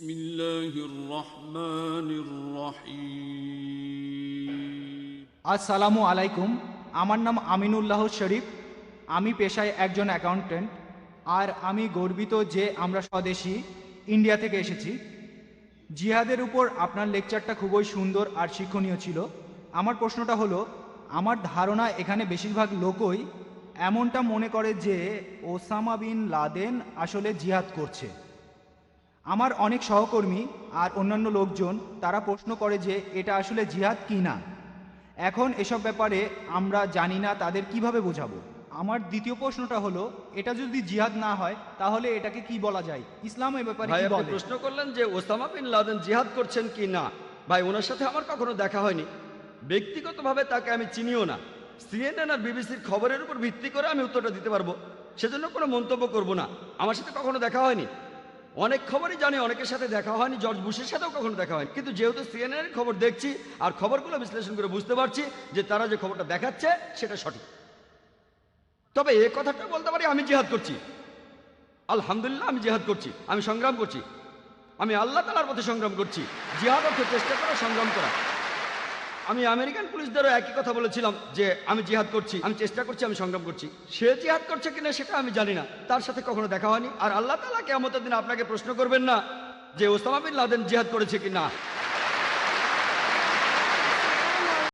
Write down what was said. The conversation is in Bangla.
بسم الله الرحمن الرحيم আসসালামু আলাইকুম আমার নাম আমিনুল্লাহ শরীফ আমি পেশায় একজন অ্যাকাউন্টেন্ট আর আমি গর্বিত যে আমরা স্বদেশী ইন্ডিয়া থেকে এসেছি জিহাদের উপর আপনার লেকচারটা খুবই সুন্দর আর শিক্ষণীয় ছিল আমার প্রশ্নটা হলো আমার ধারণা এখানে বেশিরভাগ লোকই এমনটা মনে করে যে ওসামা বিন লাদেন আসলে জিহাদ করছে আমার অনেক সহকর্মী আর অন্যান্য লোকজন তারা প্রশ্ন করে যে এটা আসলে জিহাদ কি না। এখন এসব ব্যাপারে আমরা জানি না তাদের কীভাবে বোঝাবো। আমার দ্বিতীয় প্রশ্নটা হলো এটা যদি জিহাদ না হয় তাহলে এটাকে কি বলা যায়? ইসলাম এ ব্যাপারে ভাই কি আপনি বলে? প্রশ্ন করলেন যে ওসামা বিন লাদেন জিহাদ করছেন কি না। ভাই ওনার সাথে আমার কখনো দেখা হয়নি। ব্যক্তিগতভাবে তাকে আমি চিনিও না। সিএনএন আর বিবিসির খবরের উপর ভিত্তি করে আমি উত্তরটা দিতে পারব। সেজন্য কোনো মন্তব্য করব না। আমার সাথে কখনো দেখা হয়নি। অনেক খবরই জানি, অনেকের সাথে দেখা হয়নি, জর্জ বুশের সাথেও কখনো দেখা হয়নি। কিন্তু যেহেতু সিএনএন খবর দেখছি আর খবরগুলো বিশ্লেষণ করে বুঝতে পারছি যে তারা যে খবরটা দেখাচ্ছে, সেটা সঠিক। তবে এ কথাটা বলতে পারি, আমি জিহাদ করছি। আলহামদুলিল্লাহ, আমি জিহাদ করছি। আমি সংগ্রাম করছি। আমি আল্লাহ তালার পথে সংগ্রাম করছি। জিহাদ অর্থ চেষ্টা করা, সংগ্রাম করা। আমি আমেরিকান পুলিশদেরও একই কথা বলেছিলাম যে আমি জিহাদ করছি, আমি চেষ্টা করছি, আমি সংগ্রাম করছি। সে জিহাদ করছে কিনা সেটা আমি জানি না। তার সাথে কখনো দেখা হয়নি। আর আল্লাহ তালা কেমতের দিন আপনাকে প্রশ্ন করবেন না যে ওসামা বিন লাদেন জিহাদ করেছে কি না